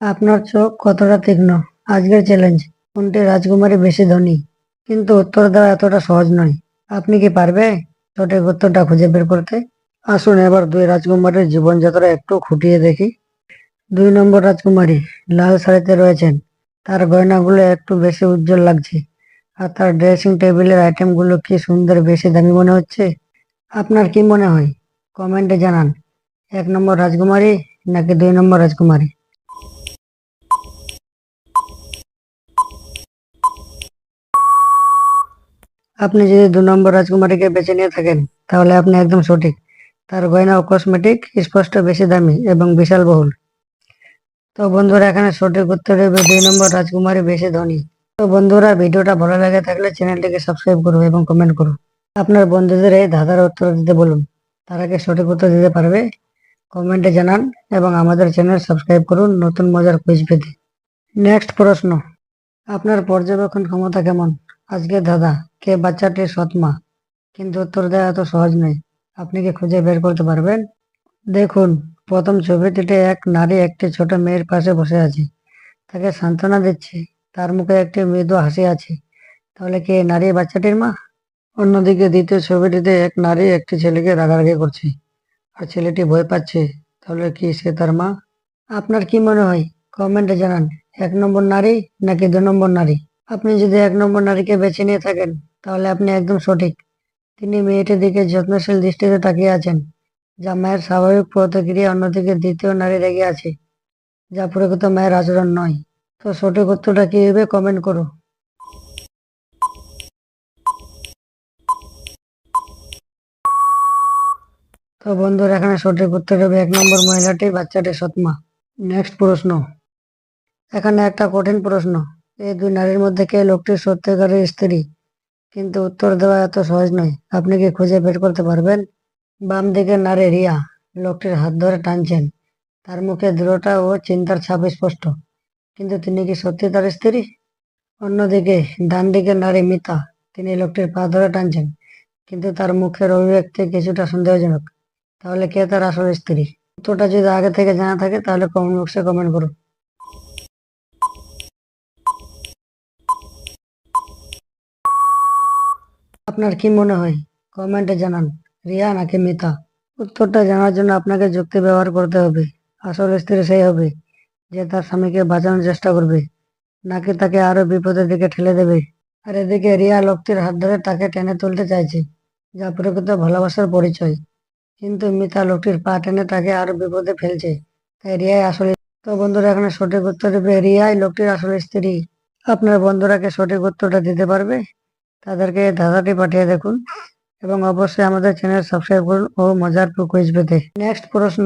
আপনার চোখ কতটা তীক্ষ্ণ? আজকের চ্যালেঞ্জ কোনটি রাজকুমারী বেশি ধনী, কিন্তু উত্তর দেওয়া এতটা সহজ নয়। আপনি কি পারবে? সঠিক উত্তরটা খুঁজে বের করতে। আসুন এবার দুই রাজকুমারীর জীবনযাত্রা একটু খুঁটিয়ে দেখি। দুই নম্বর রাজকুমারী লাল শাড়িতে রয়েছেন। তার গয়নাগুলো একটু বেশি উজ্জ্বল লাগছে। আর তার ড্রেসিং টেবিলের আইটেমগুলো কি সুন্দর, বেশি দামি মনে হচ্ছে? আপনার কি মনে হয়? কমেন্টে জানান। এক নম্বর রাজকুমারী নাকি দুই নম্বর রাজকুমারী? আপনি যদি দু নম্বর রাজকুমারীকে বেছে নিয়ে থাকেন, তাহলে আপনি একদম সঠিক। তার গয়না ও কসমেটিক স্পষ্ট বেশি দামি এবং বিশাল বহুল। তো বন্ধুরা, এখানে সঠিক উত্তর দেবে দুই নম্বর রাজকুমারী বেশি ধনী। তো বন্ধুরা, ভিডিওটা ভালো লাগে থাকলে চ্যানেলটিকে সাবস্ক্রাইব করুন এবং কমেন্ট করুন আপনার বন্ধুদের এই ধাঁধার উত্তর দিতে বলুন। তারা কি সঠিক উত্তর দিতে পারবে? কমেন্টে জানান এবং আমাদের চ্যানেল সাবস্ক্রাইব করুন নতুন মজার কুইজ পেতে। নেক্সট প্রশ্ন। আপনার পর্যবেক্ষণ ক্ষমতা কেমন? আজকে দাদা, কে বাচ্চাটির সৎ মা? কিন্তু উত্তর দেওয়া এত সহজ নয়। আপনি কি খুঁজে বের করতে পারবেন? দেখুন, প্রথম ছবিটিতে এক নারী একটি ছোট মেয়ের পাশে বসে আছে। তাকে সান্ত্বনা দিচ্ছে, তার মুখে একটি মৃদু হাসি আছে। তাহলে কি নারী বাচ্চাটির মা? অন্যদিকে দ্বিতীয় ছবিটিতে এক নারী একটি ছেলেকে রাগারাগি করছে। আর ছেলেটি ভয় পাচ্ছে, তাহলে কি সে তার মা? আপনার কি মনে হয়? কমেন্টে জানান, এক নম্বর নারী নাকি দু নম্বর নারী? আপনি যদি এক নম্বর নারীকে বেছে নিয়ে থাকেন, তাহলে আপনি একদম সঠিক। তিনি মেয়েটির দিকে যত্নশীল দৃষ্টিতে তাকিয়ে আছেন, যা মায়ের স্বাভাবিক প্রতিক্রিয়া অন্যদিকে দ্বিতীয় নারী রেগে আছে, যা প্রকৃত মায়ের আচরণ নয়। তো সঠিক উত্তরটা কি হবে কমেন্ট করো? তো বন্ধুরা, এখানে সঠিক উত্তর হবে এক নম্বর মহিলাটি বাচ্চাটি সৎমা। নেক্সট প্রশ্ন। এখানে একটা কঠিন প্রশ্ন। এই দুই নারীর মধ্যে কে লোকটির সত্যিকারের স্ত্রী? কিন্তু উত্তর দেওয়া এত সহজ নয়। আপনি কি খুঁজে বের করতে পারবেন? বাম দিকে নারী রিয়া, লোকটির হাত ধরে টানছেন। তার মুখে দৃঢ়তা ও চিন্তার ছাপ স্পষ্ট। কিন্তু তিনি কি সত্যি তার স্ত্রী? অন্যদিকে ডান দিকে নারী মিতা, তিনি লোকটির পা ধরে টানছেন। কিন্তু তার মুখের অভিব্যক্তি কিছুটা সন্দেহজনক। তাহলে কে তার আসল স্ত্রী? উত্তরটা যদি আগে থেকে জানা থাকে, তাহলে কমেন্ট বক্সে কমেন্ট করুন। আপনার কি মনে হয়? কমেন্টে জানান। রিয়া নাকি মিতা? উত্তরটা জানার জন্য আপনাকে যুক্তি ব্যবহার করতে হবে। আসল স্ত্রী সেই হবে, যে তার স্বামীকে বাঁচানোর চেষ্টা করবে, নাকি তাকে আরও বিপদের দিকে ঠেলে দেবে। আর এদিকে রিয়া লোকটির হাত ধরে তাকে টেনে তুলতে চাইছে, যা প্রকৃত ভালোবাসার পরিচয়। কিন্তু মিতা লোকটির পা টেনে তাকে আরও বিপদে ফেলছে, তাই রিয়াই আসলে তো বন্ধুরা, এখানে সঠিক উত্তর দেবে রিয়াই লোকটির আসল স্ত্রী। আপনার বন্ধুরাকে সঠিক উত্তরটা দিতে পারবে? তাদেরকে ধাঁধাটি পাঠিয়ে দেখুন এবং অবশ্যই আমাদের চ্যানেল সাবস্ক্রাইব করুন ও মজার কুইজ পেতে। নেক্সট প্রশ্ন।